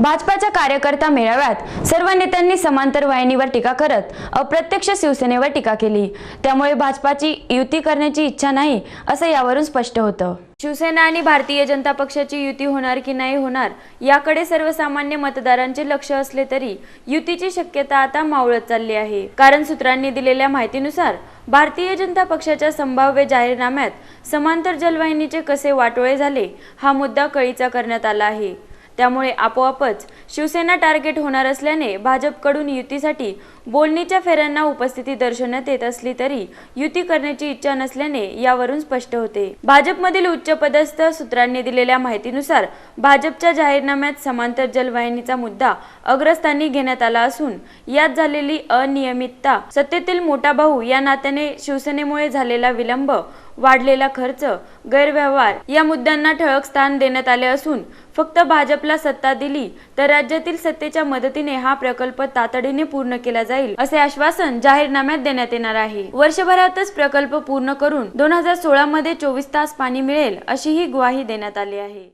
भाजपाच्या कार्यकर्ता मेळाव्यात सर्व नेत्यांनी समांतर वाहिनीवर टीका करत अप्रत्यक्ष शिवसेनेवर टीका केली. त्यामुळे भाजपाची युती करण्याची इच्छा नाही असं यावरून स्पष्ट होतं. शिवसेना आणि भारतीय जनता पक्षाची युती होणार की नाही होणार याकडे सर्वसामान्य मतदारांचे लक्ष असले तरी युतीची शक्यता आता मावळत चालली आहे. कारण सूत्रांनी दिलेल्या माहितीनुसार भारतीय जनता पक्षाच्या संभाव्य जाहीरनाम्यात समांतर जलवाहिनीचे कसे वाटोळे झाले हा मुद्दा कळीचा करण्यात आला आहे. त्यामुळे आपोआपच शिवसेना टार्गेट होणार असल्याने भाजपकडून युतीसाठी बोलणीच्या फेऱ्यांना उपस्थिती दर्शवण्यात येत असली तरी युती करण्याची इच्छा नसल्याने यावरून स्पष्ट होते. भाजपमधील उच्चपदस्थ सूत्रांनी दिलेल्या माहितीनुसार भाजपच्या जाहीरनाम्यात समांतर जलवाहिनीचा मुद्दा अग्रस्थानी घेण्यात आला असून यात झालेली अनियमितता सत्तेतील मोठा भाऊ या नात्याने शिवसेनेमुळे झालेला विलंब वाढलेला खर्च गैरव्यवहार या मुद्द्यांना ठळक स्थान देण्यात आले असून फक्त भाजपला सत्ता दिली तर राज्यातील सत्तेच्या मदतीने हा प्रकल्प तातडीने पूर्ण केला जाईल असे आश्वासन जाहीरनाम्यात देण्यात येणार आहे. वर्षभरातच प्रकल्प पूर्ण करून दोन हजार सोळा मध्ये चोवीस तास पाणी मिळेल अशीही ग्वाही देण्यात आली आहे.